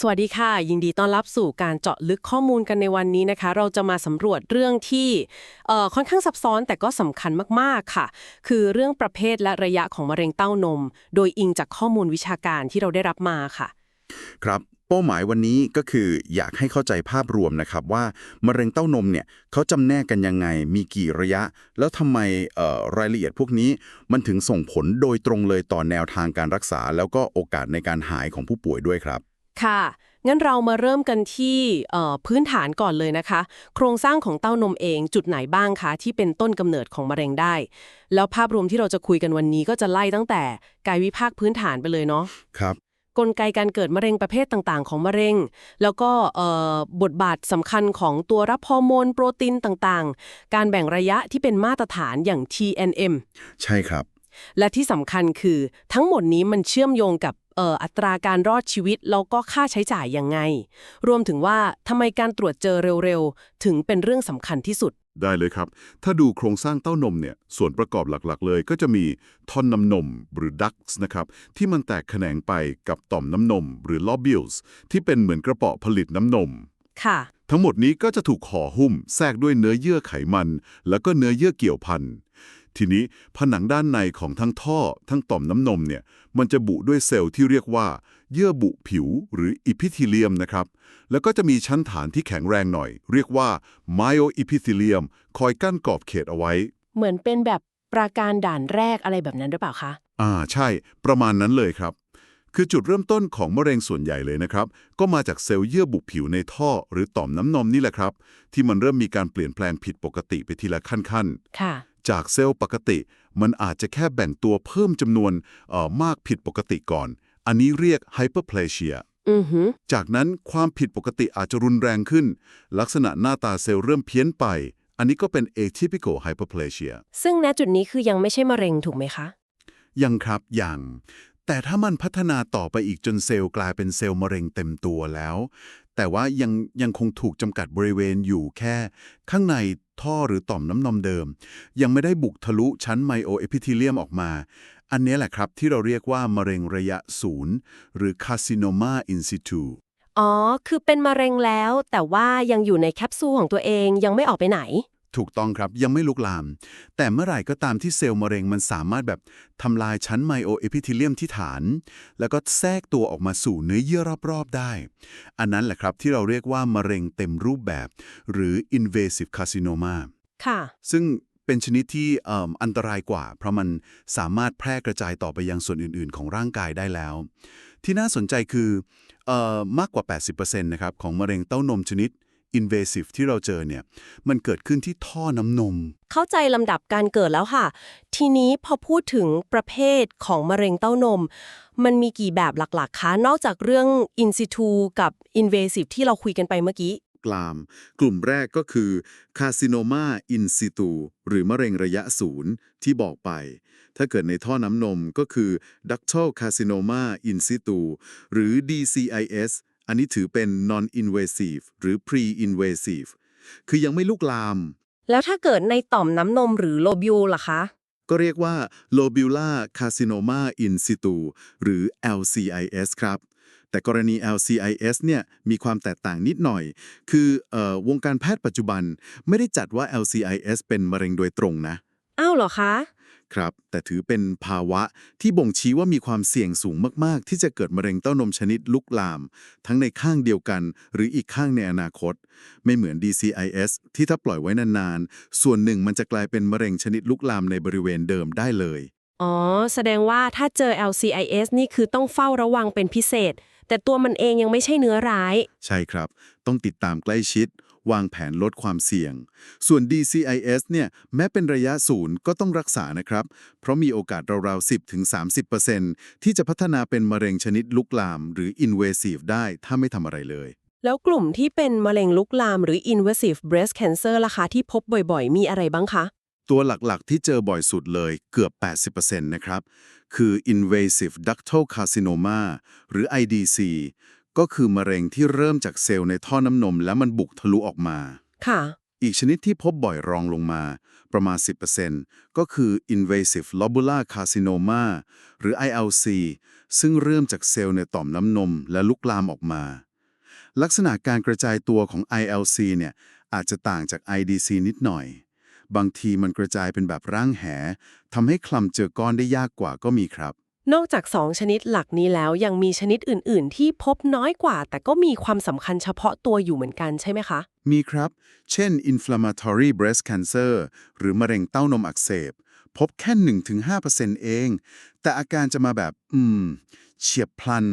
สวัสดีค่ะ ยินดีต้อนรับสู่การเจาะลึกข้อมูลกันในวันนี้นะคะ เราจะมาสำรวจเรื่องที่ค่อนข้างซับซ้อนแต่ก็สำคัญมากๆค่ะ คือเรื่องประเภทและระยะของมะเร็งเต้านม โดยอิงจากข้อมูลวิชาการที่เราได้รับมาค่ะ ครับเป้าหมายวันนี้ก็คืออยากให้เข้าใจภาพรวมนะครับว่ามะเร็งเต้านมเนี่ยเขาจำแนกกันยังไง มีกี่ระยะ แล้วทำไมรายละเอียดพวกนี้มันถึงส่งผลโดยตรงเลยต่อแนวทางการรักษา แล้วก็โอกาสในการหายของผู้ป่วยด้วยครับ ค่ะ งั้นเรามาเริ่มกันที่เอ่อพื้นฐานก่อนเลยนะคะ โครงสร้างของเต้านมเองจุดไหนบ้างคะ ที่เป็นต้นกำเนิดของมะเร็งได้ แล้วภาพรวมที่เราจะคุยกันวันนี้ก็จะไล่ตั้งแต่กายวิภาคพื้นฐานไปเลยเนาะครับกลไกการเกิดมะเร็งประเภทต่างๆ ของมะเร็ง แล้วก็เอ่อบทบาทสำคัญของตัวรับฮอร์โมน โปรตีนต่างๆ การแบ่งระยะที่เป็นมาตรฐานอย่าง TNM ใช่ครับ และที่สำคัญคือทั้งหมดนี้มันเชื่อมโยงกับเอ่ออัตราการรอดชีวิตแล้วก็ค่าใช้จ่ายยังไง รวมถึงว่าทำไมการตรวจเจอเร็วๆ ถึงเป็นเรื่องสำคัญที่สุด ได้เลยครับ ถ้าดูโครงสร้างเต้านมเนี่ย ส่วนประกอบหลักๆ เลยก็จะมีท่อนน้ำนมหรือ ducts นะครับ ที่มันแตกแขนงไปกับต่อมน้ำนมหรือ lobules ที่เป็นเหมือนกระเป๋อผลิตน้ำนม ค่ะ ทั้งหมดนี้ก็จะถูกห่อหุ้มแทรกด้วยเนื้อเยื่อไขมัน แล้วก็เนื้อเยื่อเกี่ยวพัน ทีนี้ผนังด้านในของทั้งท่อ ทั้งต่อมน้ำนมเนี่ยมันจะบุด้วยเซลล์ที่เรียกว่า เยื่อบุผิวหรืออิพิธีเลียมนะครับ แล้วก็จะมีชั้นฐานที่แข็งแรงหน่อย เรียกว่า myoepithelium คอยกั้นกรอบเขตเอาไว้ เหมือนเป็นแบบปราการด่านแรกอะไรแบบนั้นหรือเปล่าคะ อ่าใช่ ประมาณนั้นเลยครับ คือจุดเริ่มต้นของมะเร็งส่วนใหญ่เลยนะครับ ก็มาจากเซลล์เยื่อบุผิวในท่อ หรือต่อมน้ำนมนี่แหละครับ ที่มันเริ่มมีการเปลี่ยนแปลงผิดปกติไปทีละขั้นค่ะๆ จากเซลล์ปกติ มันอาจจะแค่แบ่งตัวเพิ่มจำนวนเอ่อมากผิดปกติก่อน อันนี้เรียก hyperplasia อือหือจากนั้นความผิดปกติอาจจะรุนแรงขึ้น ลักษณะหน้าตาเซลล์เริ่มเพี้ยนไป อันนี้ก็เป็น atypical hyperplasia ซึ่งณจุดนี้คือยังไม่ใช่มะเร็งถูกไหมคะ ยังครับยังแต่ถ้ามันพัฒนาต่อไปอีกจนเซลล์กลายเป็นเซลล์มะเร็งเต็มตัวแล้ว แต่ว่ายังยังคงถูกจำกัดบริเวณอยู่แค่ ข้างในท่อหรือต่อมน้ำนมเดิม ยังไม่ได้บุกทะลุชั้นไมโอเอพิธีเลียมออกมา อันนี้แหละครับที่เราเรียกว่ามะเร็งระยะศูนย์หรือ carcinoma in situ อ๋อ คือเป็นมะเร็งแล้ว แต่ว่ายังอยู่ในแคปซูลของตัวเองยังไม่ออกไปไหน ถูกต้องครับยังไม่ลุกลาม แต่เมื่อไหร่ก็ตามที่เซลล์มะเร็งมันสามารถแบบทำลายชั้นไมโอเอพิธีเลียมที่ฐาน แล้วก็แทรกตัวออกมาสู่เนื้อเยื่อรอบๆได้ อันนั้นแหละครับที่เราเรียกว่ามะเร็งเต็มรูปแบบ หรือ invasive carcinoma ค่ะ ซึ่งเป็นชนิดที่เอิ่มอันตรายกว่า เพราะมันสามารถแพร่กระจายต่อไปยังส่วนอื่นๆ ของร่างกายได้แล้ว ที่น่าสนใจคือเอ่อมากกว่า 80%นะครับของมะเร็งเต้านมชนิด invasive ที่เราเจอเนี่ย มันเกิดขึ้นที่ท่อน้ำนม เข้าใจลำดับการเกิดแล้วค่ะ ทีนี้พอพูดถึงประเภทของมะเร็งเต้านม มันมีกี่แบบหลักๆคะ นอกจากเรื่อง in situ กับ invasive ที่เราคุยกันไปเมื่อกี้กลาม กลุ่มแรกก็คือ carcinoma in situ หรือมะเร็งระยะศูนย์ที่บอกไป ถ้าเกิดในท่อน้ำนมก็คือ ductal carcinoma in situ หรือ DCIS อันนี้ถือเป็น non-invasive หรือ pre-invasive คือยังไม่ลุกลาม แล้วถ้าเกิดในต่อมน้ำนมหรือโลบิวล่ะคะ ก็เรียกว่า lobular carcinoma in situ หรือ LCIS ครับ แต่กรณี LCIS เนี่ยมีความแตกต่างนิดหน่อย คือเออวงการแพทย์ปัจจุบันไม่ได้จัดว่า LCIS เป็นมะเร็งโดยตรงนะ อ้าวเหรอคะ ครับ แต่ถือเป็นภาวะที่บ่งชี้ว่ามีความเสี่ยงสูงมาก ๆ ที่จะเกิดมะเร็งเต้านมชนิดลุกลาม ทั้งในข้างเดียวกัน หรืออีกข้างในอนาคต ไม่เหมือน DCIS ที่ถ้าปล่อยไว้นาน ๆ ส่วนหนึ่งมันจะกลายเป็นมะเร็งชนิดลุกลามในบริเวณเดิมได้เลย อ๋อ แสดงว่าถ้าเจอ LCIS นี่คือต้องเฝ้าระวังเป็นพิเศษ แต่ตัวมันเองยังไม่ใช่เนื้อร้าย ใช่ครับ ต้องติดตามใกล้ชิด วางแผนลดความเสี่ยง ส่วน DCIS เนี่ยแม้เป็นระยะศูนย์ก็ต้องรักษานะครับ เพราะมีโอกาสราวๆ 10-30%ที่จะพัฒนาเป็นมะเร็งชนิดลุกลาม หรือ invasive ได้ถ้าไม่ทำอะไรเลย แล้วกลุ่มที่เป็นมะเร็งลุกลามหรือ invasive breast cancer ล่ะคะที่พบบ่อยๆ มีอะไรบ้างคะตัวหลักๆ ที่เจอบ่อยสุดเลยเกือบ 80%นะครับ คือ invasive ductal carcinoma หรือ IDC ก็คือมะเร็งที่เริ่มจากเซลล์ในท่อน้ำนม แล้วมันบุกทะลุออกมา ค่ะ อีกชนิดที่พบบ่อยรองลงมา ประมาณ 10%ก็คือ invasive lobular carcinoma หรือ ILC ซึ่งเริ่มจากเซลล์ในต่อมน้ำนม และลุกลามออกมา ลักษณะการกระจายตัวของ ILC เนี่ยอาจจะต่างจาก IDC นิดหน่อย บางทีมันกระจายเป็นแบบร่างแหทำให้คลำเจอก้อนได้ยากกว่าก็มีครับ นอกจาก 2 ชนิดหลักนี้แล้วยังมีชนิดอื่น ๆ ที่พบน้อยกว่า แต่ก็มีความสำคัญเฉพาะตัวอยู่เหมือนกันใช่ไหมคะ มีครับ เช่น inflammatory breast cancer หรือมะเร็งเต้านมอักเสบ พบแค่ 1-5%เอง แต่อาการจะมาแบบ อืม เฉียบพลัน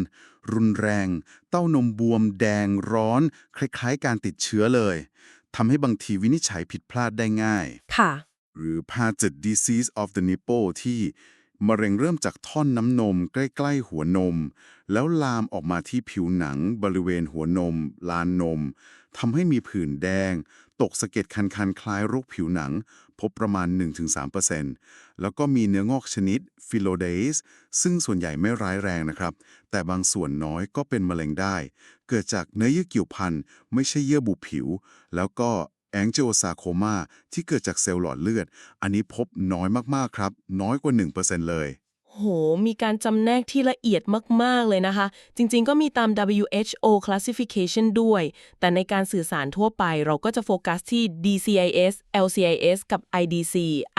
รุนแรง เต้านมบวม แดงร้อน คล้าย ๆ การติดเชื้อเลยทำให้บางทีวินิจฉัยผิดพลาดได้ง่าย ค่ะ หรือ Paget disease of the nipple ที่ มะเร็งเริ่มจากท่อนน้ำนมใกล้ๆหัวนม แล้วลามออกมาที่ผิวหนังบริเวณหัวนม ลานนมทำให้มีผื่นแดง ตกสะเก็ดคันๆ คล้ายโรคผิวหนัง พบประมาณ 1-3%แล้วก็มีเนื้องอกชนิดฟิโลเดสซึ่งส่วนใหญ่ไม่ร้ายแรงนะครับ แต่บางส่วนน้อยก็เป็นมะเร็งได้ เกิดจากเนื้อเยื่อเกี่ยวพันไม่ใช่เยื่อบุผิว แล้วก็ แอง i o ซาโคมาที่เกิดจากเซลล์หลอดเลือด อันนี้พบน้อยมาก ๆ ครับ น้อยกว่า 1%เลย โห มีการจำแนกที่ละเอียดมาก ๆ เลยนะคะ จริง ๆ ก็มีตาม WHO classification ด้วย แต่ในการสื่อสารทั่วไปเราก็จะโฟกัสที่ DCIS LCIS กับ IDC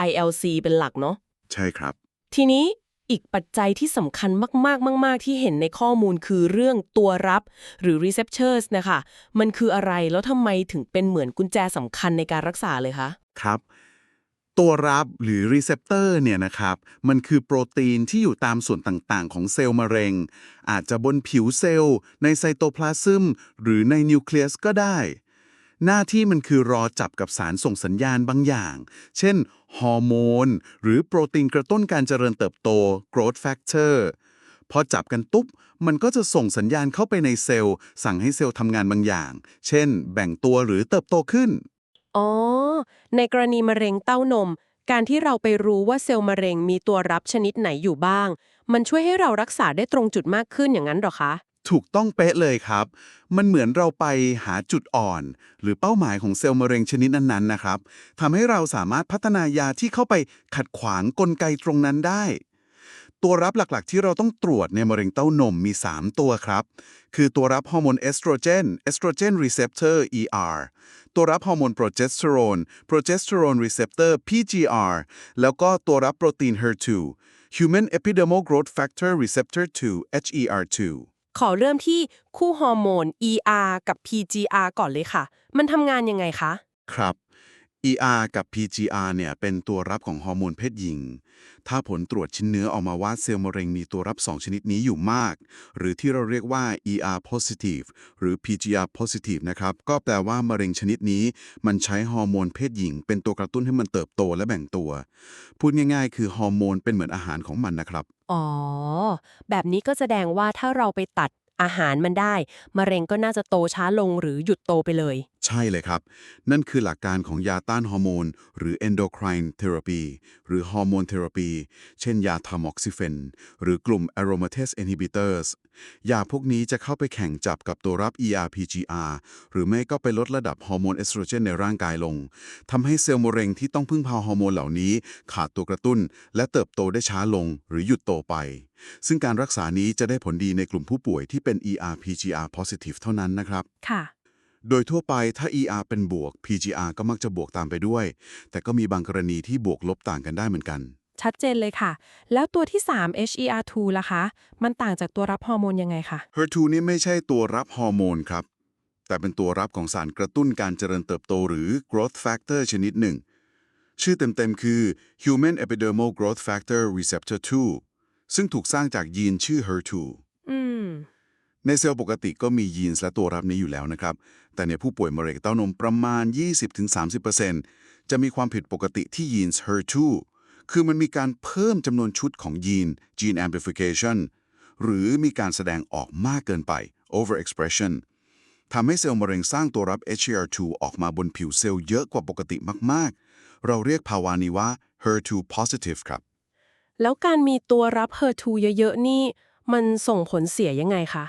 ILC เป็นหลักเนาะ ใช่ครับ ทีนี้ อีกปัจจัยที่สำคัญมากๆ มาก ๆ ที่เห็นในข้อมูลคือเรื่องตัวรับหรือ receptors นะคะ มันคืออะไรแล้วทำไมถึงเป็นเหมือนกุญแจสำคัญในการรักษาเลยคะ ครับ ตัวรับหรือรีเซพเตอร์เนี่ยนะครับ มันคือโปรตีนที่อยู่ตามส่วนต่าง ๆ ของเซลล์มะเร็ง อาจจะบนผิวเซลล์ ในไซโตพลาซึมหรือในนิวเคลียสก็ได้ หน้าที่มันคือรอจับกับสารส่งสัญญาณบางอย่าง เช่น ฮอร์โมน หรือโปรตีนกระตุ้นการเจริญเติบโต growth factor พอจับกันตุ๊บ มันก็จะส่งสัญญาณเข้าไปในเซลล์ สั่งให้เซลล์ทำงานบางอย่าง เช่น แบ่งตัวหรือเติบโตขึ้น อ๋อ ในกรณีมะเร็งเต้านม การที่เราไปรู้ว่าเซลล์มะเร็งมีตัวรับชนิดไหนอยู่บ้าง มันช่วยให้เรารักษาได้ตรงจุดมากขึ้นอย่างนั้นหรอคะ ถูกต้องเป๊ะเลยครับ มันเหมือนเราไปหาจุดอ่อน หรือเป้าหมายของเซลล์มะเร็งชนิดนั้นๆนะครับทำให้เราสามารถพัฒนายาที่เข้าไปขัดขวางกลไกตรงนั้นได้ ตัวรับหลักๆ ที่เราต้องตรวจในมะเร็งเต้านมมี 3 ตัวครับ คือตัวรับฮอร์โมนเอสโตรเจนเอสโตรเจนรีเซพเตอร์ ER ตัวรับฮอร์โมนโปรเจสเตอโรนโปรเจสเตอโรนรีเซพเตอร์ PGR แล้วก็ตัวรับโปรตีน HER2 Human Epidermal Growth Factor Receptor 2 HER2 ขอเริ่มที่คู่ฮอร์โมน ER กับ PGR ก่อนเลยค่ะ มันทำงานยังไงคะ ครับ ER กับ PGR เนี่ยเป็นตัวรับของฮอร์โมนเพศหญิง ถ้าผลตรวจชิ้นเนื้อออกมาว่าเซลล์มะเร็งมีตัวรับ 2 ชนิดนี้อยู่มาก หรือที่เราเรียกว่า ER positive หรือ PGR positive นะครับ ก็แปลว่ามะเร็งชนิดนี้ มันใช้ฮอร์โมนเพศหญิง เป็นตัวกระตุ้นให้มันเติบโตและแบ่งตัว พูดง่ายๆ คือฮอร์โมนเป็นเหมือนอาหารของมันนะครับ อ๋อ แบบนี้ก็แสดงว่าถ้าเราไปตัดอาหารมันได้ มะเร็งก็น่าจะโตช้าลงหรือหยุดโตไปเลย ใช่เลยครับ นั่นคือหลักการของยาต้านฮอร์โมน หรือ endocrine therapy หรือฮอร์โมนเทอราปีเช่นยาทามอกซิเฟน หรือกลุ่ม aromatase inhibitors ยาพวกนี้จะเข้าไปแข่งจับกับตัวรับ ER-PGR หรือไม่ก็ไปลดระดับฮอร์โมนเอสโตรเจนในร่างกายลง ทำให้เซลล์มะเร็งที่ต้องพึ่งพาฮอร์โมนเหล่านี้ ขาดตัวกระตุ้น และเติบโตได้ช้าลงหรือหยุดโตไป ซึ่งการรักษานี้จะได้ผลดีในกลุ่มผู้ป่วยที่เป็น ER-PGR positive เท่านั้นนะครับ ค่ะ โดยทั่วไปถ้า ER เป็นบวก PGR ก็มักจะบวกตามไปด้วย แต่ก็มีบางกรณีที่บวกลบต่างกันได้เหมือนกัน ชัดเจนเลยค่ะ แล้วตัวที่ 3 HER2 ล่ะคะ มันต่างจากตัวรับฮอร์โมนยังไงคะ HER2 นี่ไม่ใช่ตัวรับฮอร์โมนครับ แต่เป็นตัวรับของสารกระตุ้นการเจริญเติบโตหรือ growth factor ชนิดหนึ่ง ชื่อเต็มๆคือ Human Epidermal Growth Factor Receptor 2ซึ่งถูกสร้างจากยีนชื่อ HER2 อืม ในเซลล์ปกติก็มียีนและตัวรับนี้อยู่แล้วนะครับ แต่ในผู้ป่วยมะเร็งเต้านมประมาณ 20-30%จะมีความผิดปกติที่ยีน HER2 คือมันมีการเพิ่มจำนวนชุดของยีน gene amplification หรือมีการแสดงออกมากเกินไป overexpression ทำให้เซลล์มะเร็งสร้างตัวรับ HER2 ออกมาบนผิวเซลล์เยอะกว่าปกติมาก ๆ เราเรียกภาวะนี้ว่า HER2 positive ครับ แล้วการมีตัวรับ HER2 เยอะ ๆ นี่ มันส่งผลเสียยังไงคะ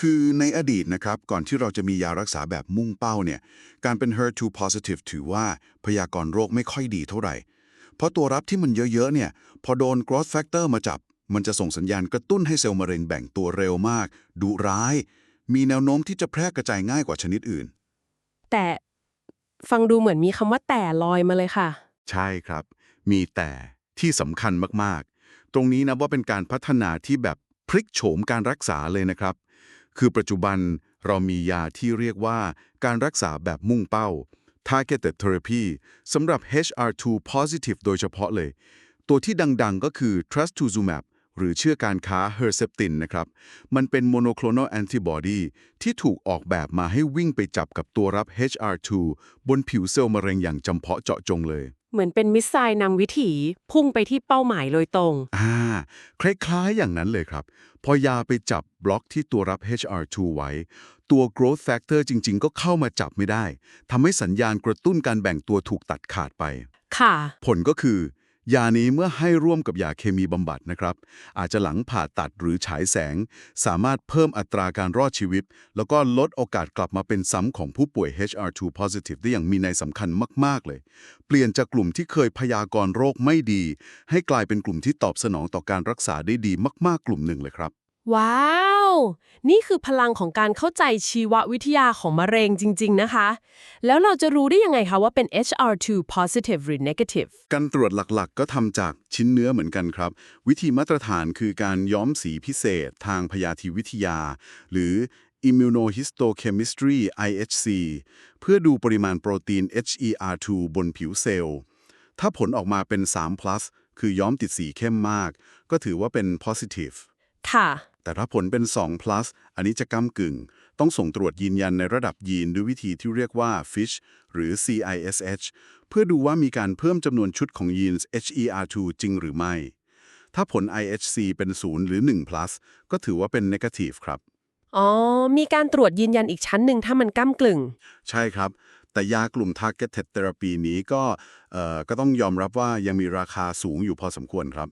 คือในอดีตนะครับ ก่อนที่เราจะมียารักษาแบบมุ่งเป้าเนี่ย การเป็น HER2 positive ถือว่าพยากรณ์โรคไม่ค่อยดีเท่าไหร่ เพราะตัวรับที่มันเยอะๆเนี่ยพอโดน growth factor มาจับ มันจะส่งสัญญาณกระตุ้นให้เซลล์มะเร็งแบ่งตัวเร็วมาก ดุร้าย มีแนวโน้มที่จะแพร่กระจายง่ายกว่าชนิดอื่น แต่ฟังดูเหมือนมีคำว่าแต่ลอยมาเลยค่ะ ใช่ครับ มีแต่ที่สำคัญมากๆ ตรงนี้นะว่าเป็นการพัฒนาที่แบบพลิกโฉมการรักษาเลยนะครับ คือปัจจุบันเรามียาที่เรียกว่าการรักษาแบบมุ่งเป้า targeted therapy สำหรับ HR2 positive โดยเฉพาะเลย ตัวที่ดังๆก็คือ trastuzumab หรือเชื่อการค้า Herceptin นะครับ มันเป็น monoclonal antibody ที่ถูกออกแบบมาให้วิ่งไปจับกับตัวรับ HR2 บนผิวเซลล์มะเร็งอย่างจำเพาะเจาะจงเลย เหมือนเป็นมิสไซล์นำวิถี พุ่งไปที่เป้าหมายโดยตรง อ่า คล้ายๆ อย่างนั้นเลยครับ พอยาไปจับบล็อกที่ตัวรับ HR2 ไว้ ตัว growth factor จริง ๆ ก็เข้ามาจับไม่ได้ทำให้สัญญาณกระตุ้นการแบ่งตัวถูกตัดขาดไป ค่ะ ผลก็คือ ยานี้เมื่อให้ร่วมกับยาเคมีบำบัดนะครับ อาจจะหลังผ่าตัดหรือฉายแสง สามารถเพิ่มอัตราการรอดชีวิต แล้วก็ลดโอกาสกลับมาเป็นซ้ำของผู้ป่วย HR2 positive ได้อย่างมีนัยสำคัญมาก ๆ เลย เปลี่ยนจากกลุ่มที่เคยพยากรณ์โรคไม่ดี ให้กลายเป็นกลุ่มที่ตอบสนองต่อการรักษาได้ดีมาก ๆ กลุ่มหนึ่งเลยครับ ว้าว นี่คือพลังของการเข้าใจชีววิทยาของมะเร็งจริง ๆ นะคะ แล้วเราจะรู้ได้ยังไงคะว่าเป็น HR2 positive หรือ negative การตรวจหลักๆ ก็ทำจากชิ้นเนื้อเหมือนกันครับ วิธีมาตรฐานคือการย้อมสีพิเศษทางพยาธิวิทยา หรือ immunohistochemistry IHC เพื่อดูปริมาณโปรตีน HER2 บนผิวเซลล์ ถ้าผลออกมาเป็น 3 plus คือย้อมติดสีเข้มมาก ก็ถือว่าเป็น positive ค่ะ แต่ถ้าผลเป็น 2 plus อันนี้จะก้ากึ่ง ต้องส่งตรวจยืนยันในระดับยีนด้วยวิธีที่เรียกว่า FISH หรือ CISH เพื่อดูว่ามีการเพิ่มจำนวนชุดของยีน HER2 จริงหรือไม่ ถ้าผล IHC เป็น 0 หรือ 1 plus ก็ถือว่าเป็น negative ครับ อ๋อ มีการตรวจยืนยันอีกชั้นหนึ่งถ้ามันก้ากลึงใช่ครับ แต่ยากลุ่ม targeted therapy นี้ก็เอ่อก็ต้องยอมรับว่ายังมีราคาสูงอยู่พอสมควรครับ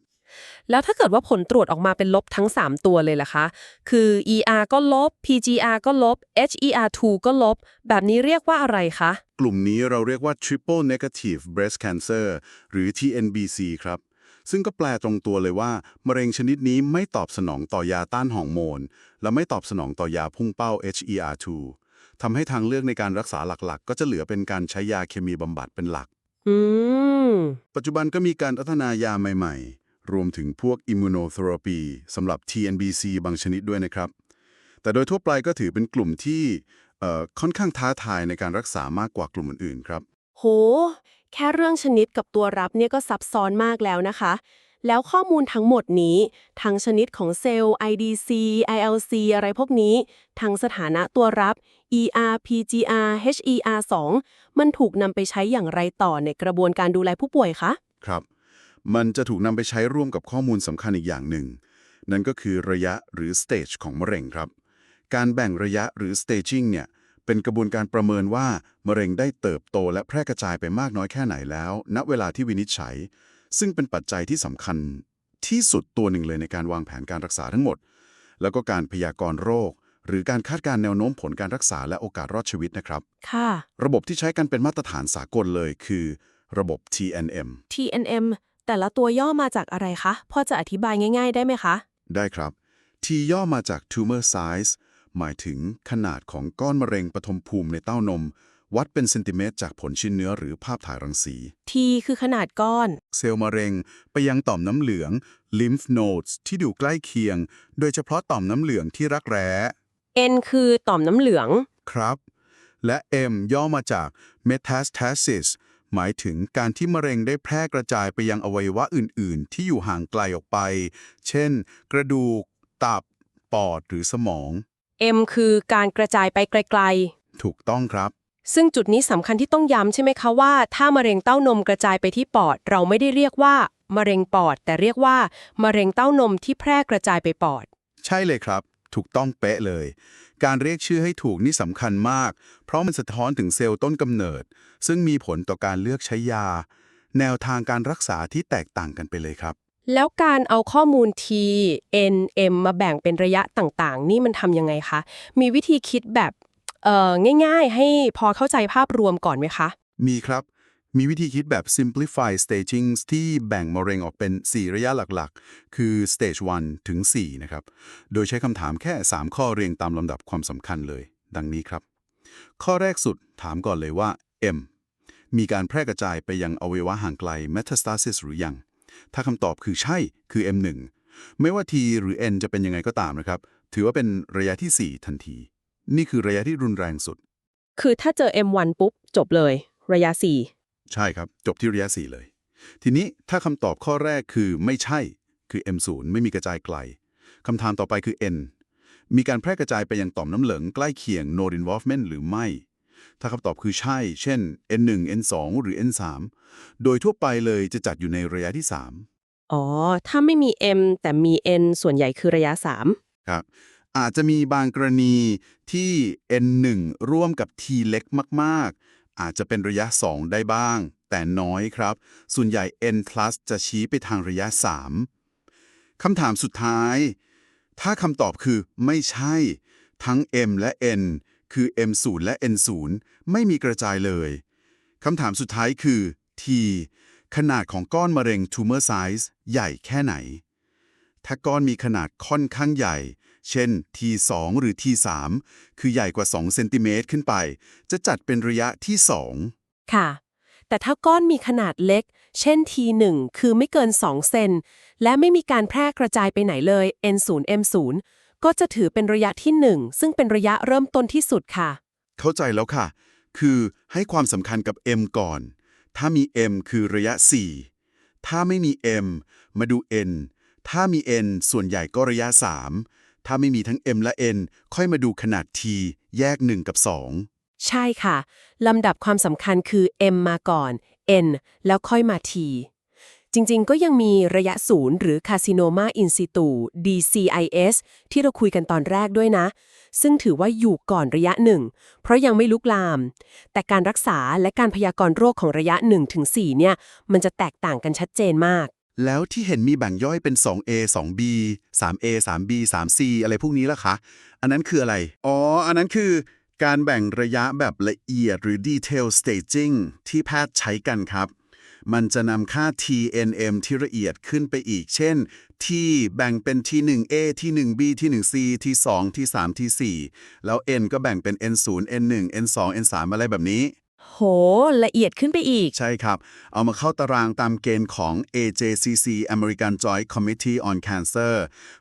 แล้วถ้าเกิดว่าผลตรวจออกมาเป็นลบทั้ง 3 ตัวเลยล่ะคะ คือ ER ก็ลบ PGR ก็ลบ HER2 ก็ลบ แบบนี้เรียกว่าอะไรคะ กลุ่มนี้เราเรียกว่า triple negative breast cancer หรือ TNBC ครับ ซึ่งก็แปลตรงตัวเลยว่า มะเร็งชนิดนี้ไม่ตอบสนองต่อยาต้านฮอร์โมน และไม่ตอบสนองต่อยาพุ่งเป้า HER2 ทำให้ทางเลือกในการรักษาหลักๆ ก็จะเหลือเป็นการใช้ยาเคมีบำบัดเป็นหลักอืมปัจจุบันก็มีการพัฒนายาใหม่ ๆ รวมถึงพวก immunotherapy สำหรับ TNBC บางชนิดด้วยนะครับ แต่โดยทั่วไปก็ถือเป็นกลุ่มที่เอ่อค่อนข้างท้าทายในการรักษามากกว่ากลุ่มอื่นๆครับ โห แค่เรื่องชนิดกับตัวรับเนี่ยก็ซับซ้อนมากแล้วนะคะ แล้วข้อมูลทั้งหมดนี้ ทั้งชนิดของเซลล์ IDC ILC อะไรพวกนี้ ทั้งสถานะตัวรับ ER PGR HER2 มันถูกนำไปใช้อย่างไรต่อในกระบวนการดูแลผู้ป่วยคะ ครับ มันจะถูกนำไปใช้ร่วมกับข้อมูลสำคัญอีกอย่างหนึ่ง นั่นก็คือระยะหรือ stage ของมะเร็งครับ การแบ่งระยะหรือ staging เนี่ยเป็นกระบวนการประเมินว่ามะเร็งได้เติบโตและแพร่กระจายไปมากน้อยแค่ไหนแล้ว ณเวลาที่วินิจฉัย ซึ่งเป็นปัจจัยที่สำคัญที่สุดตัวหนึ่งเลยในการวางแผนการรักษาทั้งหมด แล้วก็การพยากรณ์โรค หรือการคาดการณ์แนวโน้มผลการรักษาและโอกาสรอดชีวิตนะครับ ค่ะ ระบบที่ใช้กันเป็นมาตรฐานสากลเลยคือ ระบบ TNM TNM แต่ละตัวย่อมาจากอะไรคะพอจะอธิบายง่าย ๆ ได้ไหมคะ ได้ครับ T ย่อมาจาก tumor size หมายถึงขนาดของก้อนมะเร็งปฐมภูมิในเต้านม วัดเป็นเซนติเมตรจากผลชิ้นเนื้อหรือภาพถ่ายรังสี T คือขนาดก้อน เซลล์มะเร็งไปยังต่อมน้ำเหลือง lymph nodes ที่อยู่ใกล้เคียง โดยเฉพาะต่อมน้ำเหลืองที่รักแร้ N คือต่อมน้ำเหลือง ครับ และ M ย่อมาจาก metastasis หมายถึงการที่มะเร็งได้แพร่กระจายไปยังอวัยวะอื่น ๆ ที่อยู่ห่างไกลออกไป เช่น กระดูก ตับ ปอด หรือสมอง M คือการกระจายไปไกลถูกต้องครับๆซึ่งจุดนี้สำคัญที่ต้องย้ำใช่ไหมคะว่า ถ้ามะเร็งเต้านมกระจายไปที่ปอด เราไม่ได้เรียกว่ามะเร็งปอด แต่เรียกว่ามะเร็งเต้านมที่แพร่กระจายไปปอด ใช่เลยครับ ถูกต้องเป๊ะเลย การเรียกชื่อให้ถูกนี่สำคัญมาก เพราะมันสะท้อนถึงเซลล์ต้นกำเนิด ซึ่งมีผลต่อการเลือกใช้ยา แนวทางการรักษาที่แตกต่างกันไปเลยครับ แล้วการเอาข้อมูล T N M มาแบ่งเป็นระยะต่างๆ นี่มันทำยังไงคะ มีวิธีคิดแบบเอ่อง่ายๆ ให้พอเข้าใจภาพรวมก่อนไหมคะ มีครับ มีวิธีคิดแบบ simplify staging ที่แบ่งมะเร็งออกเป็น 4 ระยะหลักๆ คือ stage 1 ถึง 4 นะครับ โดยใช้คำถามแค่ 3 ข้อเรียงตามลำดับความสำคัญเลย ดังนี้ครับ ข้อแรกสุดถามก่อนเลยว่า M มีการแพร่กระจายไปยังอวัยวะห่างไกล metastasis หรือยัง ถ้าคำตอบคือใช่ คือ M1 ไม่ว่า T หรือ N จะเป็นยังไงก็ตามนะครับ ถือว่าเป็นระยะที่ 4 ทันที นี่คือระยะที่รุนแรงสุด คือถ้าเจอ M1 ปุ๊บจบเลย ระยะ ใช่ครับ จบที่ระยะ 4 เลย ทีนี้ถ้าคำตอบข้อแรกคือไม่ใช่ คือ M0 ไม่มีกระจายไกลคำถามต่อไปคือ N มีการแพร่กระจายไปยังต่อมน้ำเหลืองใกล้เคียง node involvement หรือไม่ ถ้าคำตอบคือใช่ เช่น N1 N2 หรือ N3 โดยทั่วไปเลยจะจัดอยู่ในระยะที่4อ๋อ ถ้าไม่มี M แต่มี N ส่วนใหญ่คือระยะ 3 ครับ อาจจะมีบางกรณีที่ N1 ร่วมกับ T เล็กมากๆ อาจจะเป็นระยะ 2 ได้บ้าง แต่น้อยครับ ส่วนใหญ่ N+ จะชี้ไปทางระยะ 3 คำถามสุดท้าย ถ้าคำตอบคือไม่ใช่ ทั้ง M และ N คือ M0 และ N0 ไม่มีกระจายเลยคำถามสุดท้ายคือ T ขนาดของก้อนมะเร็ง tumor size ใหญ่แค่ไหน ถ้าก้อนมีขนาดค่อนข้างใหญ่ เช่น T2 หรือ T3 คือใหญ่กว่า 2 เซนติเมตรขึ้นไป จะจัดเป็นระยะที่2 3ค่ะ แต่ถ้าก้อนมีขนาดเล็ก เช่น T1 คือไม่เกิน 2 เซน และไม่มีการแพร่กระจายไปไหนเลย N0 M0 ก็จะถือเป็นระยะที่ 1 ซึ่งเป็นระยะเริ่มต้นที่สุดค่ะ เข้าใจแล้วค่ะ คือให้ความสำคัญกับ M ก่อน ถ้ามี M คือระยะ 4 ถ้าไม่มี M มาดู N ถ้ามี N ส่วนใหญ่ก็ระยะ 3 ถ้าไม่มีทั้ง M และ N ค่อยมาดูขนาด T แยก 1 กับ 2 ใช่ค่ะ ลำดับความสำคัญคือ M มาก่อน N แล้วค่อยมา T จริงๆ ก็ยังมีระยะศูนย์หรือ Carcinoma in situ DCIS ที่เราคุยกันตอนแรกด้วยนะ ซึ่งถือว่าอยู่ก่อนระยะหนึ่ง เพราะยังไม่ลุกลาม แต่การรักษาและการพยากรณ์โรคของระยะ1-4เนี่ย มันจะแตกต่างกันชัดเจนมาก แล้วที่เห็นมีแบ่งย่อยเป็น 2A 2B 3A 3B 3C อะไรพวกนี้ล่ะคะ อันนั้นคืออะไร อ๋อ อันนั้นคือการแบ่งระยะแบบละเอียดหรือ detail staging ที่แพทย์ใช้กันครับ มันจะนำค่า TNM ที่ละเอียดขึ้นไปอีก เช่น T แบ่งเป็น T1A T1B T1C T2 T3 T4 แล้ว N ก็แบ่งเป็น N0 N1 N2 N3 อะไรแบบนี้ โห ละเอียดขึ้นไปอีก ใช่ครับ เอามาเข้าตารางตามเกณฑ์ของ AJCC American Joint Committee on Cancer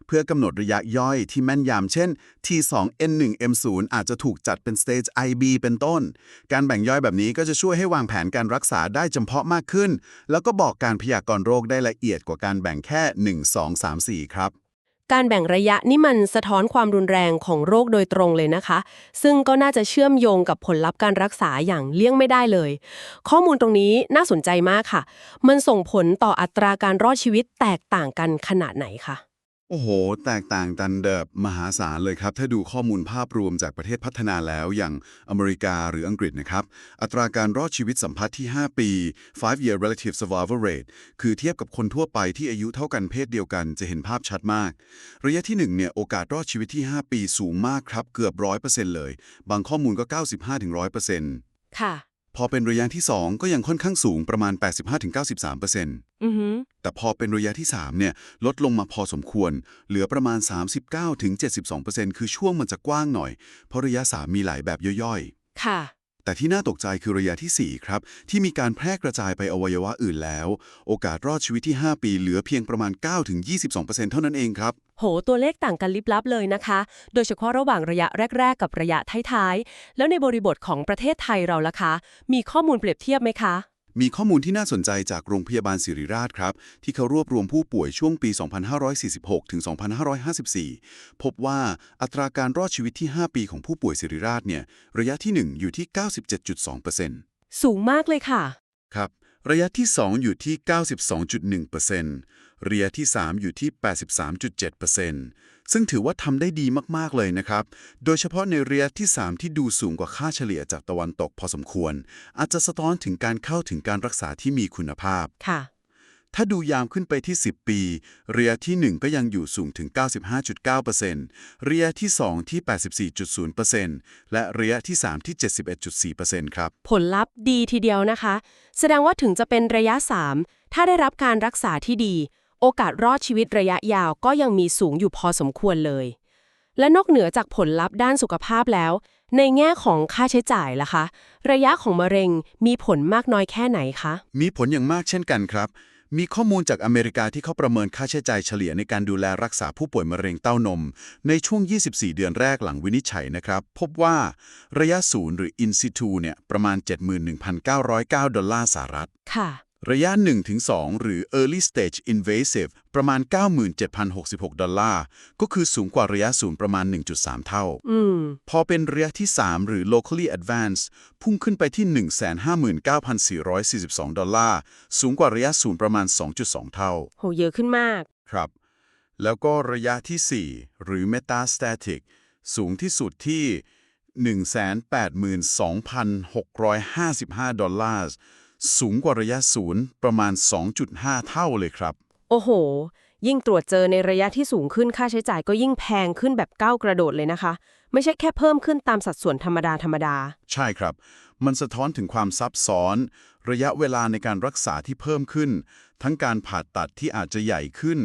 เพื่อกำหนดระยะย่อยที่แม่นยำเช่น T2N1 M0 อาจจะถูกจัดเป็น Stage IB เป็นต้น การแบ่งย่อยแบบนี้ก็จะช่วยให้วางแผนการรักษาได้จำเพาะมากขึ้น แล้วก็บอกการพยากรณ์โรคได้ละเอียดกว่าการแบ่งแค่ 1 2 3 4 ครับ การแบ่งระยะนี่มันสะท้อนความรุนแรงของโรคโดยตรงเลยนะคะ ซึ่งก็น่าจะเชื่อมโยงกับผลลัพธ์การรักษาอย่างเลี่ยงไม่ได้เลย ข้อมูลตรงนี้น่าสนใจมากค่ะ มันส่งผลต่ออัตราการรอดชีวิตแตกต่างกันขนาดไหนคะ โอ้โห แตกต่างกันแบบมหาศาลเลยครับ ถ้าดูข้อมูลภาพรวมจากประเทศพัฒนาแล้วอย่างอเมริกาหรืออังกฤษนะครับ อัตราการรอดชีวิตสัมพัทธ์ที่ 5 ปี 5 year relative survival rate คือเทียบกับคนทั่วไปที่อายุเท่ากันเพศเดียวกันจะเห็นภาพชัดมาก ระยะที่ 1 เนี่ย โอกาสรอดชีวิตที่ 5 ปีสูงมากครับ เกือบ 100%เลย บางข้อมูลก็ 95-100%ค่ะ พอเป็นระยะที่ 2 ก็ยังค่อนข้างสูงประมาณ 85-93%อือหือแต่พอเป็นระยะที่ 3 เนี่ย ลดลงมาพอสมควร เหลือประมาณ 39-72%คือช่วงมันจะกว้างหน่อย เพราะระยะ 3 มีหลายแบบย่อยค่ะๆ แต่ที่น่าตกใจคือระยะทีสี่ 4 ครับ ที่มีการแพร่กระจายไปอวัยวะอื่นแล้ว โอกาสรอดชีวิตที่ 5 ปีเหลือเพียงประมาณ 9-22%เท่านั้นเองครับ โห ตัวเลขต่างกันลิบลับเลยนะคะ โดยเฉพาะระหว่างระยะแรก ๆ กับระยะท้ายๆ แล้วในบริบทของประเทศไทยเราล่ะคะ มีข้อมูลเปรียบเทียบไหมคะ มีข้อมูลที่น่าสนใจจากโรงพยาบาลศิริราชครับ ที่เขารวบรวมผู้ป่วยช่วงปี 2546 ถึง 2554 พบว่าอัตราการรอดชีวิตที่ 5 ปีของผู้ป่วยศิริราชเนี่ย ระยะที่ 1 อยู่ที่ 97.2%สูงมากเลยค่ะ ครับ ระยะที่ 2 อยู่ที่ 92.1%ระยะที่ 3 อยู่ที่ 83.7% ซึ่งถือว่าทำได้ดีมากๆเลยนะครับ โดยเฉพาะในระยะที่ 3 ที่ดูสูงกว่าค่าเฉลี่ยจากตะวันตกพอสมควร อาจจะสะท้อนถึงการเข้าถึงการรักษาที่มีคุณภาพ ค่ะ ถ้าดูยามขึ้นไปที่ 10 ปีระยะที่ 1 ก็ยังอยู่สูงถึง 95.9%ระยะที่ 2 ที่ 84.0%และระยะที่ 3 ที่ 71.4%ครับ ผลลัพธ์ดีทีเดียวนะคะ แสดงว่าถึงจะเป็นระยะ 3 ถ้าได้รับการรักษาที่ดี โอกาสรอดชีวิตระยะยาวก็ยังมีสูงอยู่พอสมควรเลย และนอกเหนือจากผลลัพธ์ด้านสุขภาพแล้ว ในแง่ของค่าใช้จ่ายล่ะคะ ระยะของมะเร็งมีผลมากน้อยแค่ไหนคะ มีผลอย่างมากเช่นกันครับ มีข้อมูลจากอเมริกาที่เขาประเมินค่าใช้จ่ายเฉลี่ยในการดูแลรักษาผู้ป่วยมะเร็งเต้านม ในช่วง 24 เดือนแรกหลังวินิจฉัยนะครับ พบว่าระยะศูนย์หรือ in situ เนี่ยประมาณ 71,909 ดอลลาร์สหรัฐ ค่ะ ระยะ 1-2 หรือ early stage invasive ประมาณ 97,066 ดอลลาร์ ก็คือสูงกว่าระยะศูนย์ประมาณ 1.3 เท่าอืมพอเป็นระยะที่ 3 หรือ locally advanced พุ่งขึ้นไปที่ 159,442 ดอลลาร์ สูงกว่าระยะศูนย์ประมาณ 2.2 เท่า โห เยอะขึ้นมาก ครับ แล้วก็ระยะที่ 4 หรือ metastatic สูงที่สุดที่ 182,655 ดอลลาร์ สูงกว่าระยะศูนย์ประมาณ 2.5 เท่าเลยครับ โอ้โห ยิ่งตรวจเจอในระยะที่สูงขึ้นค่าใช้จ่ายก็ยิ่งแพงขึ้นแบบก้าวกระโดดเลยนะคะ ไม่ใช่แค่เพิ่มขึ้นตามสัดส่วนธรรมดาธรรมดา ใช่ครับ มันสะท้อนถึงความซับซ้อน ระยะเวลาในการรักษาที่เพิ่มขึ้น ทั้งการผ่าตัดที่อาจจะใหญ่ขึ้น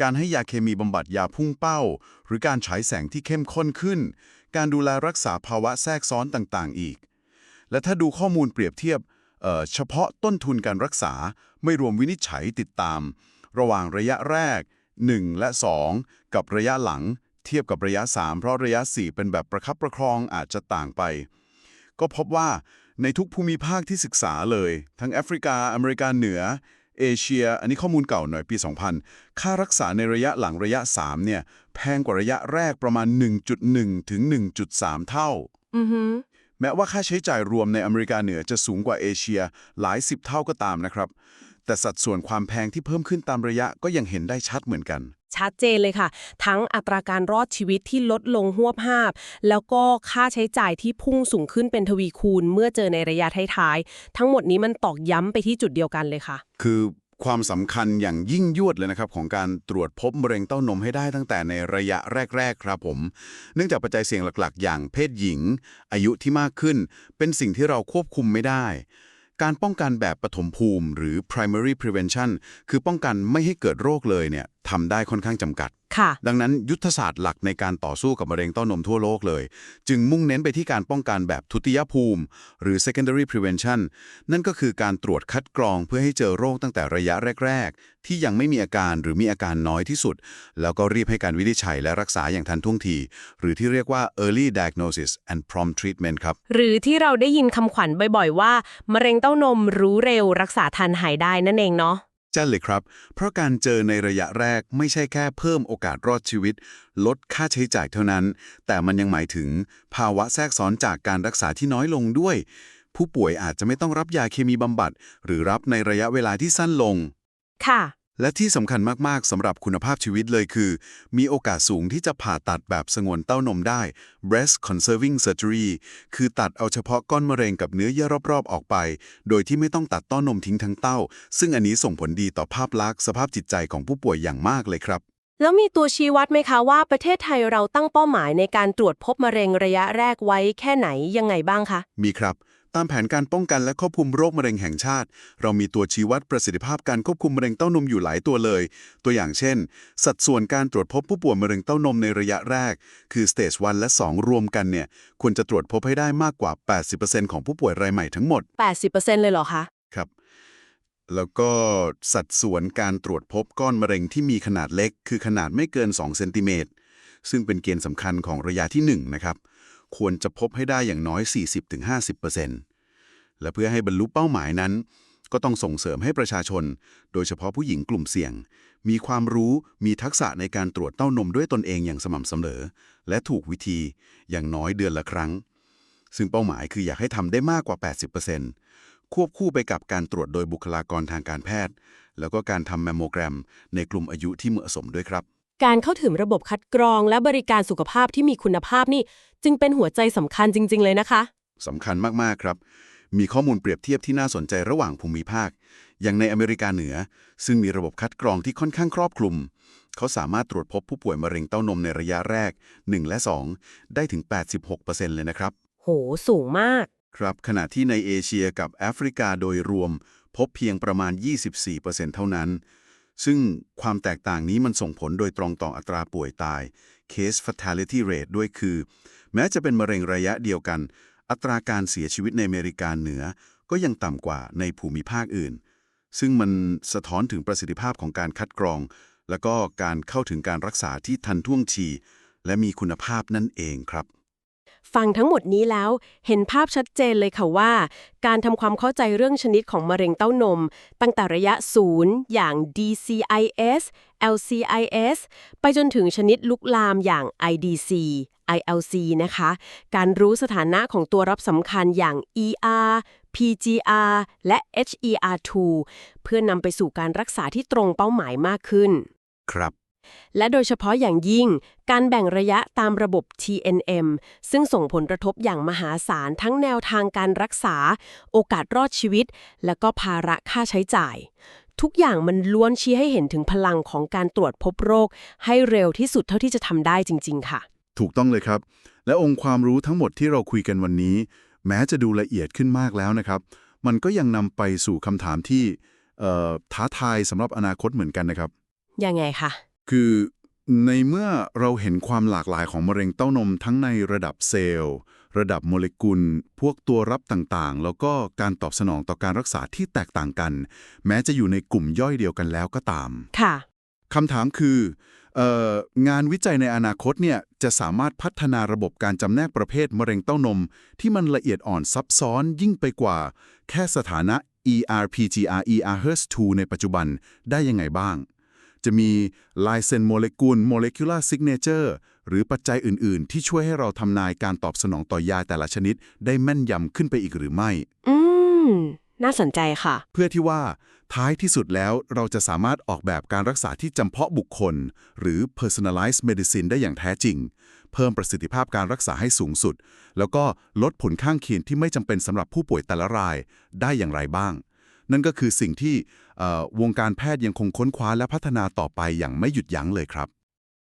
การให้ยาเคมีบำบัดยาพุ่งเป้า หรือการฉายแสงที่เข้มข้นขึ้น การดูแลรักษาภาวะแทรกซ้อนต่างๆ อีก และถ้าดูข้อมูลเปรียบเทียบ เเฉพาะต้นทุนการรักษาไม่รวมวินิจฉัยติดตาม ระหว่างระยะแรก 1 และ 2 กับระยะหลัง เทียบกับระยะ 3 เพราะระยะ 4 เป็นแบบประคับประคองอาจจะต่างไป ก็พบว่าในทุกภูมิภาคที่ศึกษาเลย ทั้งแอฟริกา อเมริกาเหนือ เอเชีย อันนี้ข้อมูลเก่าหน่อยปี 2000 ค่ารักษาในระยะหลังระยะ 3 เนี่ย แพงกว่าระยะแรกประมาณ 1.1 ถึง 1.3 เท่า อือ แม้ว่าค่าใช้จ่ายรวมในอเมริกาเหนือจะสูงกว่าเอเชียหลายสิบเท่าก็ตามนะครับ แต่สัดส่วนความแพงที่เพิ่มขึ้นตามระยะก็ยังเห็นได้ชัดเหมือนกัน ชัดเจนเลยค่ะ ทั้งอัตราการรอดชีวิตที่ลดลงหวบห้าบ แล้วก็ค่าใช้จ่ายที่พุ่งสูงขึ้นเป็นทวีคูณเมื่อเจอในระยะท้ายๆ ทั้งหมดนี้มันตอกย้ำไปที่จุดเดียวกันเลยค่ะ คือ ความสำคัญอย่างยิ่งยวดเลยนะครับ ของการตรวจพบมะเร็งเต้านมให้ได้ตั้งแต่ในระยะแรก ๆ ครับผม เนื่องจากปัจจัยเสี่ยงหลักๆ อย่างเพศหญิง อายุที่มากขึ้น เป็นสิ่งที่เราควบคุมไม่ได้ การป้องกันแบบปฐมภูมิ หรือ primary prevention คือป้องกันไม่ให้เกิดโรคเลยเนี่ย ทำได้ค่อนข้างจำกัด ค่ะ ดังนั้นยุทธศาสตร์หลักในการต่อสู้กับมะเร็งเต้านมทั่วโลกเลย จึงมุ่งเน้นไปที่การป้องกันแบบทุติยภูมิ หรือ secondary prevention นั่นก็คือการตรวจคัดกรองเพื่อให้เจอโรคตั้งแต่ระยะแรก ๆ ที่ยังไม่มีอาการหรือมีอาการน้อยที่สุด แล้วก็รีบให้การวินิจฉัยและรักษาอย่างทันท่วงที หรือที่เรียกว่า early diagnosis and prompt treatment ครับ หรือที่เราได้ยินคำขวัญบ่อยๆ ว่ามะเร็งเต้านมรู้เร็วรักษาทันหายได้นั่นเองเนาะ จ้าเลยครับ เพราะการเจอในระยะแรกไม่ใช่แค่เพิ่มโอกาสรอดชีวิต ลดค่าใช้จ่ายเท่านั้น แต่มันยังหมายถึงภาวะแทรกซ้อนจากการรักษาที่น้อยลงด้วย ผู้ป่วยอาจจะไม่ต้องรับยาเคมีบำบัด หรือรับในระยะเวลาที่สั้นลง ค่ะ และที่สำคัญมาก ๆสำหรับคุณภาพชีวิตเลยคือ มีโอกาสสูงที่จะผ่าตัดแบบสงวนเต้านมได้ breast conserving surgery คือตัดเอาเฉพาะก้อนมะเร็งกับเนื้อเยื่อรอบ ๆ ออกไป โดยที่ไม่ต้องตัดเต้านมทิ้งทั้งเต้า ซึ่งอันนี้ส่งผลดีต่อภาพลักษณ์สภาพจิตใจของผู้ป่วยอย่างมากเลยครับ แล้วมีตัวชี้วัดไหมคะว่าประเทศไทยเราตั้งเป้าหมายในการตรวจพบมะเร็งระยะแรกไว้แค่ไหนยังไงบ้างคะ มีครับ ตามแผนการป้องกันและควบคุมโรคมะเร็งแห่งชาติ เรามีตัวชี้วัดประสิทธิภาพการควบคุมมะเร็งเต้านมอยู่หลายตัวเลย ตัวอย่างเช่น สัดส่วนการตรวจพบผู้ป่วยมะเร็งเต้านมในระยะแรก คือ stage 1และ 2 รวมกันเนี่ยควรจะตรวจพบให้ได้มากกว่า 80%ของผู้ป่วยรายใหม่ทั้งหมด 80%เลยเหรอคะ ครับ แล้วก็สัดส่วนการตรวจพบก้อนมะเร็งที่มีขนาดเล็ก คือขนาดไม่เกิน2เซนติเมตรซึ่งเป็นเกณฑ์สำคัญของระยะที่1นะครับ ควรจะพบให้ได้อย่างน้อย 40-50%และเพื่อให้บรรลุเป้าหมายนั้น ก็ต้องส่งเสริมให้ประชาชน โดยเฉพาะผู้หญิงกลุ่มเสี่ยง มีความรู้มีทักษะในการตรวจเต้านมด้วยตนเองอย่างสม่ำเสมอ และถูกวิธีอย่างน้อยเดือนละครั้ง ซึ่งเป้าหมายคืออยากให้ทำได้มากกว่า 80%ควบคู่ไปกับการตรวจโดยบุคลากรทางการแพทย์ แล้วก็การทำแมมโมแกรม ในกลุ่มอายุที่เหมาะสมด้วยครับการเข้าถึงระบบคัดกรองและบริการสุขภาพที่มีคุณภาพนี่ จึงเป็นหัวใจสำคัญจริง ๆ เลยนะคะ สำคัญมาก ๆ ครับ มีข้อมูลเปรียบเทียบที่น่าสนใจระหว่างภูมิภาค อย่างในอเมริกาเหนือ ซึ่งมีระบบคัดกรองที่ค่อนข้างครอบคลุม เขาสามารถตรวจพบผู้ป่วยมะเร็งเต้านมในระยะแรก 1 และ 2 ได้ถึง 86%เลยนะครับ โห สูงมาก ครับ ขณะที่ในเอเชียกับแอฟริกาโดยรวม พบเพียงประมาณ 24%เท่านั้น ซึ่งความแตกต่างนี้มันส่งผลโดยตรงต่ออัตราป่วยตาย case fatality rate ด้วยคือ แม้จะเป็นมะเร็งระยะเดียวกัน อัตราการเสียชีวิตในอเมริกาเหนือก็ยังต่ำกว่าในภูมิภาคอื่น ซึ่งมันสะท้อนถึงประสิทธิภาพของการคัดกรอง แล้วก็การเข้าถึงการรักษาที่ทันท่วงที และมีคุณภาพนั่นเองครับ ฟังทั้งหมดนี้แล้วเห็นภาพชัดเจนเลยค่ะว่า การทำความเข้าใจเรื่องชนิดของมะเร็งเต้านม ตั้งแต่ระยะศูนย์อย่าง DCIS LCIS ไปจนถึงชนิดลุกลามอย่าง IDC ILC นะคะ การรู้สถานะของตัวรับสำคัญอย่าง ER PGR และ HER2 เพื่อนำไปสู่การรักษาที่ตรงเป้าหมายมากขึ้น ครับ และโดยเฉพาะอย่างยิ่ง การแบ่งระยะตามระบบ TNM ซึ่งส่งผลกระทบอย่างมหาศาลทั้งแนวทางการรักษา โอกาสรอดชีวิต และก็ภาระค่าใช้จ่าย ทุกอย่างมันล้วนชี้ให้เห็นถึงพลังของการตรวจพบโรค ให้เร็วที่สุดเท่าที่จะทำได้จริง ๆ ค่ะ ถูกต้องเลยครับ และองค์ความรู้ทั้งหมดที่เราคุยกันวันนี้ แม้จะดูละเอียดขึ้นมากแล้วนะครับ มันก็ยังนำไปสู่คำถามที่เอ่อท้าทายสำหรับอนาคตเหมือนกันนะครับ ยังไงคะ คือในเมื่อเราเห็นความหลากหลายของมะเร็งเต้านมทั้งในระดับเซลล์ ระดับโมเลกุล พวกตัวรับต่างๆ แล้วก็การตอบสนองต่อการรักษาที่แตกต่างกัน แม้จะอยู่ในกลุ่มย่อยเดียวกันแล้วก็ตาม ค่ะคำถามคือเอ่องานวิจัยในอนาคตเนี่ยจะสามารถพัฒนาระบบการจำแนกประเภทมะเร็งเต้านม ที่มันละเอียดอ่อนซับซ้อนยิ่งไปกว่า แค่สถานะ ER-PGR ER-HERS2 ในปัจจุบันได้ยังไงบ้าง จะมีลายเซ็นโมเลกุล molecular signature หรือปัจจัยอื่น ๆ ที่ช่วยให้เราทำนายการตอบสนองต่อยาแต่ละชนิด ได้แม่นยำขึ้นไปอีกหรือไม่ อืม น่าสนใจค่ะ เพื่อที่ว่า ท้ายที่สุดแล้วเราจะสามารถออกแบบการรักษาที่จำเพาะบุคคล หรือ personalized medicine ได้อย่างแท้จริง เพิ่มประสิทธิภาพการรักษาให้สูงสุด แล้วก็ลดผลข้างเคียงที่ไม่จำเป็นสำหรับผู้ป่วยแต่ละรายได้อย่างไรบ้าง นั่นก็คือสิ่งที่เอ่อ วงการแพทย์ยังคงค้นคว้าและพัฒนาต่อไปอย่างไม่หยุดยั้งเลยครับ